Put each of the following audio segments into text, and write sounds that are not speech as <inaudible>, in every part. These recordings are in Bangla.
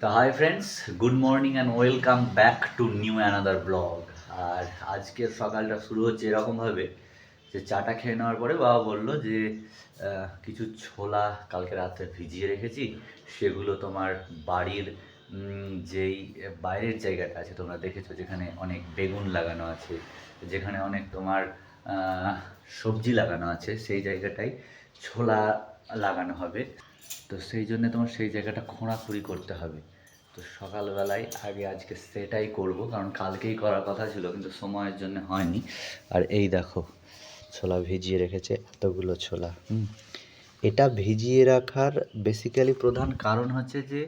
তো hi friends good morning and welcome back to new another blog আর আজকের সকালটা শুরু হচ্ছে এরকমভাবে যে চাটা খেয়ে নেওয়ার পরে বাবা বলল যে কিছু ছোলা কালকে রাত্রে ভিজিয়ে রেখেছি, সেগুলো তোমার বাড়ির যেই বাইরের জায়গাটা আছে তোমরা দেখেছ, যেখানে অনেক বেগুন লাগানো আছে, যেখানে অনেক তোমার সবজি লাগানো আছে, সেই জায়গাটাই ছোলা লাগানো হবে। তো সেই জন্য তোমার সেই জায়গাটা খোঁড়াখুঁড়ি করতে হবে। তো সকালবেলায় আগে আজকে সেটাই করব, কারণ কালকেই করার কথা ছিল, কিন্তু সময়ের জন্য হয়নি। আর এই দেখো, ছোলা ভিজিয়ে রেখেছে এতগুলো ছোলা, হুম। এটা ভিজিয়ে রাখার বেসিক্যালি প্রধান কারণ হচ্ছে যে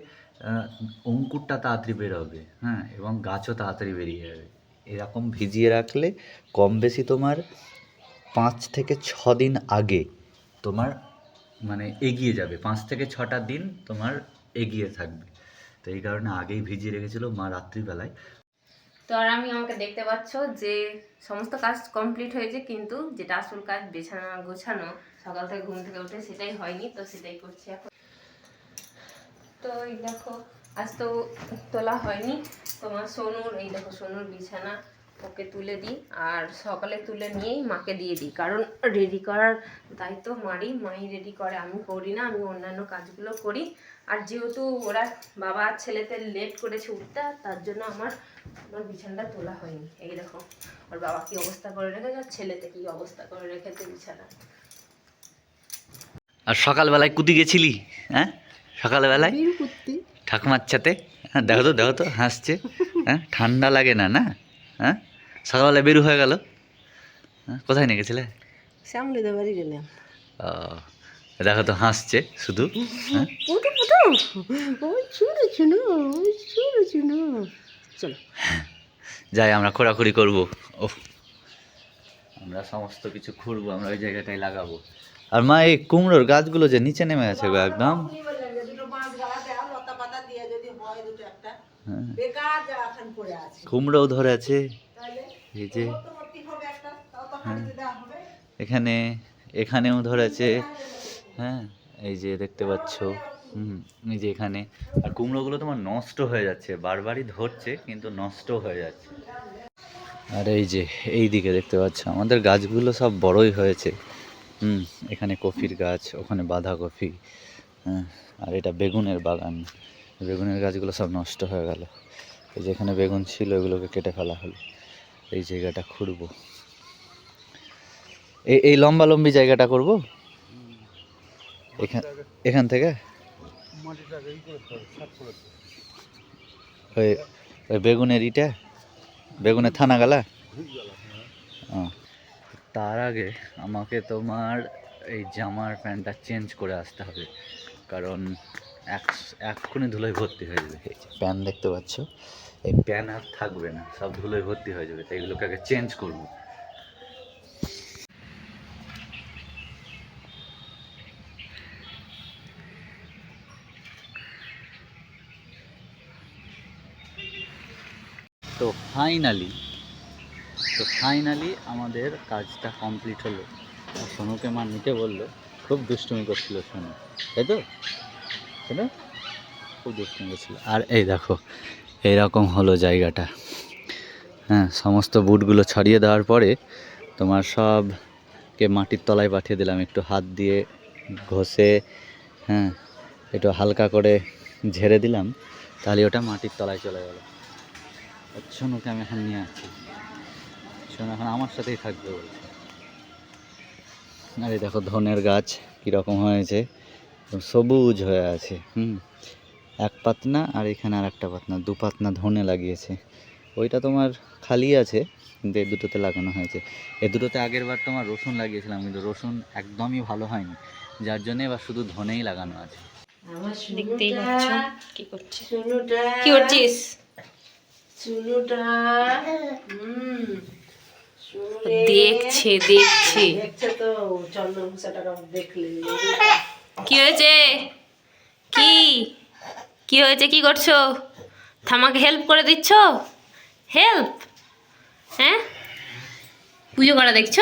অঙ্কুরটা তাড়াতাড়ি বেরোবে হ্যাঁ এবং গাছও তাড়াতাড়ি বেরিয়ে যাবে। এরকম ভিজিয়ে রাখলে কম বেশি তোমার পাঁচ থেকে ছ দিন আগে তোমার মানে এগিয়ে যাবে। পাঁচ থেকে ছটা দিন তোমার এগিয়ে থাকবে। তো এই কারণে আগেই ভিজিয়ে রেখেছিল মা রাত্রিবেলায়। তো আর আমি আমাকে দেখতে পাচ্ছ যে সমস্ত কাজ কমপ্লিট হয়েছে, কিন্তু যেটা আসল কাজ বেছানা গোছানো, সকাল থেকে ঘুম থেকে উঠে সেটাই হয়নি, তো সেটাই করছি এখন। তো এই দেখো, আজ তো তোলা হয়নি। তোমার সোনুর, এই দেখো সোনুর বিছানা। ওকে তুলে দিই আর সকালে তুলে নিয়েই মাকে দিয়ে দিই। কারণ রেডি করার দায়িত্ব মারি মাই রেডি করে আমি করি না আমি অন্যান্য কাজগুলো করি। আর যেহেতু ওরা বাবা আর ছেলেতে লেট করেছে উঠতে তার জন্য আমার আমার বিছানাটা তোলা হয়নি। এই দেখো ওর বাবা কি অবস্থা করে রেখেছে আর ছেলেতে কি অবস্থা করে রেখেছে বিছানা। আর সকালবেলায় কুতি গেছিলি? হ্যাঁ? সকালবেলায়? ঠাকুমার সাথে হ্যাঁ দেখো তো দেখো তো হাসছে। হ্যাঁ ঠান্ডা লাগে না না? হ্যাঁ? সকালবেলায় বেরু হয়ে গেল। হ্যাঁ কোথায় নিয়ে গেছিলে? শ্যামলিদের বাড়ি গেলাম। ও, দেখো তো হাসছে শুধু চলো। যাই আমরা খোঁড়াখুড়ি করব। ও আমরা সমস্ত কিছু খুঁড়বো আমরা ওই জায়গাটাই লাগাবো। আর মা এই কুমড়োর গাছগুলো যে নিচে নেমে আছে গো একদম হ্যাঁ। কুমড়োও ধরে আছে। এই যে। হ্যাঁ। এখানে এখানেও ধরেছে হ্যাঁ এই যে দেখতে পাচ্ছ। হুম এই যে এখানে। আর কুমড়োগুলো তোমার নষ্ট হয়ে যাচ্ছে বারবারই ধরছে কিন্তু নষ্ট হয়ে যাচ্ছে। আর এই যে এই দিকে দেখতে পাচ্ছ আমাদের গাছগুলো সব বড়ই হয়েছে। হুম এখানে কফির গাছ ওখানে বাঁধাকপি হ্যাঁ আর এটা বেগুনের বাগান। বেগুনের গাছগুলো সব নষ্ট হয়ে গেল। এই যে এখানে বেগুন ছিল এগুলোকে কেটে ফেলা হলো। এই জায়গাটা খুঁড়বো। এই এই লম্বা লম্বি জায়গাটা করব? এখান এখান থেকে? ওই ওই বেগুনের ইটা? বেগুনের থানা গালা? তার আগে আমাকে তোমার এই জামার প্যান্টটা চেঞ্জ করে আসতে হবে। কারণ এক এক্ষুনি ধুলোয় ভর্তি হয়ে যাবে। এই যে প্যান দেখতে পাচ্ছ। এই প্যান আর থাকবে না সব ধুলোয় ভর্তি হয়ে যাবে তাই এগুলোকে আগে চেঞ্জ করব। তো ফাইনালি তো ফাইনালি আমাদের কাজটা কমপ্লিট হলো। আর সোনুকে মা নিতে বলল খুব দুষ্টুমি করছিল সোনু তাই তো? তো? খুব দুষ্টুমি করছিল আর এই দেখো, এইরকম হলো জায়গাটা। হ্যাঁ সমস্ত বুটগুলো ছড়িয়ে দেওয়ার পরে তোমার সবকে মাটির তলায় পাঠিয়ে দিলাম। একটু হাত দিয়ে ঘষে হ্যাঁ একটু হালকা করে ঝেড়ে দিলাম, তাহলে ওটা মাটির তলায় চলে গেল। সোনুকে আমি এখন নিয়ে আসছি। সোনু এখন আমার সাথেই থাকবে বলছে। আর এই দেখো ধনের গাছ কীরকম হয়েছে। সবুজ হয়ে আছে হুম। এক পাতনা আর এখানে আর একটা পাতনা দু পাতনা ধনে লাগিয়েছে। ওইটা তোমার খালি আছে কিন্তু এই দুটোতে লাগানো হয়েছে। এ দুটোতে আগের বার তোমার রসুন লাগিয়েছিলাম কিন্তু রসুন একদমই ভালো হয়নি। যার জন্য এবার শুধু ধনেই লাগানো আছে। দেখতেই পাচ্ছ কি কি করছিস? দেখছে দেখছে। দেখছে তো চন্দন ভূষাটাকে দেখলে। কি হয়েছে? কি? কি হয়েছে? কি করছ? থামাকে হেল্প করে দিচ্ছ? হেল্প হ্যাঁ? পুজো করা দেখছ?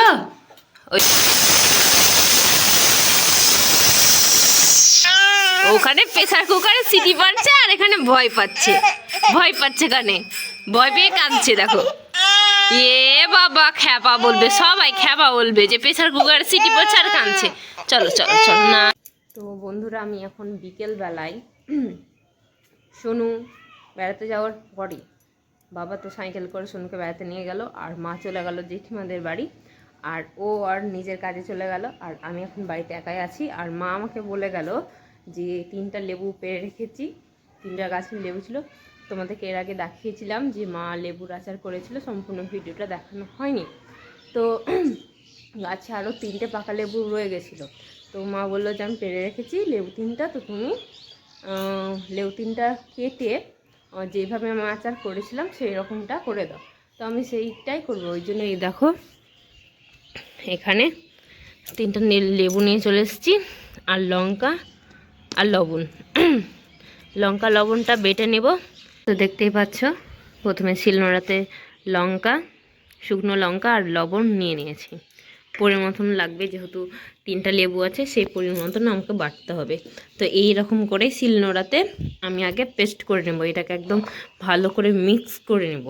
ওখানে প্রেসার কুকারে সিটি পাচ্ছে আর এখানে ভয় পাচ্ছে। ভয় পাচ্ছে কানে। ভয় পেয়ে কাঁদছে, দেখো। এ বাবা, খ্যাপা বলবে। সবাই খ্যাপা বলবে যে প্রেসার কুকারে সিটি পড়ছে আর কাঁদছে। চলো চলো চলো, না। তো বন্ধুরা, আমি এখন বিকেল বেলায় সোনু বেড়াতে যাওয়ার পরই বাবা তো সাইকেল করে সোনুকে বেড়াতে নিয়ে গেল আর মা চলে গেল জেঠিমাদের বাড়ি আর ও আর নিজের কাজে চলে গেল আর আমি এখন বাড়িতে একাই আছি আর মা আমাকে বলে গেল যে তিনটা লেবু পেরে রেখেছি, তিনটা গাছের লেবু ছিল। তোমাদেরকে এর আগে দেখিয়েছিলাম যে মা লেবুর আচার করেছিল, সম্পূর্ণ ভিডিওটা দেখানো হয়নি। তো <clears throat> গাছে আরও তিনটে পাকা লেবু রয়ে গেছিল। তো মা বলল যে আমি পেরে রেখেছি লেবু তিনটা, তো তুমি লেবু তিনটা কেটে যেভাবে আমি আচার করেছিলাম সেই রকমটা করে দাও। তো আমি সেইটাই করব, ওই জন্য এই দেখো, এখানে তিনটা লেবু নিয়ে চলে এসেছি, আর লঙ্কা আর লবণ। <clears throat> লঙ্কা, লবণটা বেটে নেব। তো দেখতেই পাচ্ছ, প্রথমে শিলনোড়াতে লঙ্কা, শুকনো লঙ্কা আর লবণ নিয়ে নিয়েছি। পরিমাণ মতন লাগবে, যেহেতু তিনটা লেবু আছে, সেই পরিমাণ মতন আমাকে বাটতে হবে। তো এই রকম করে শিলনোড়াতে আমি আগে পেস্ট করে নেব, এটাকে একদম ভালো করে মিক্স করে নেব।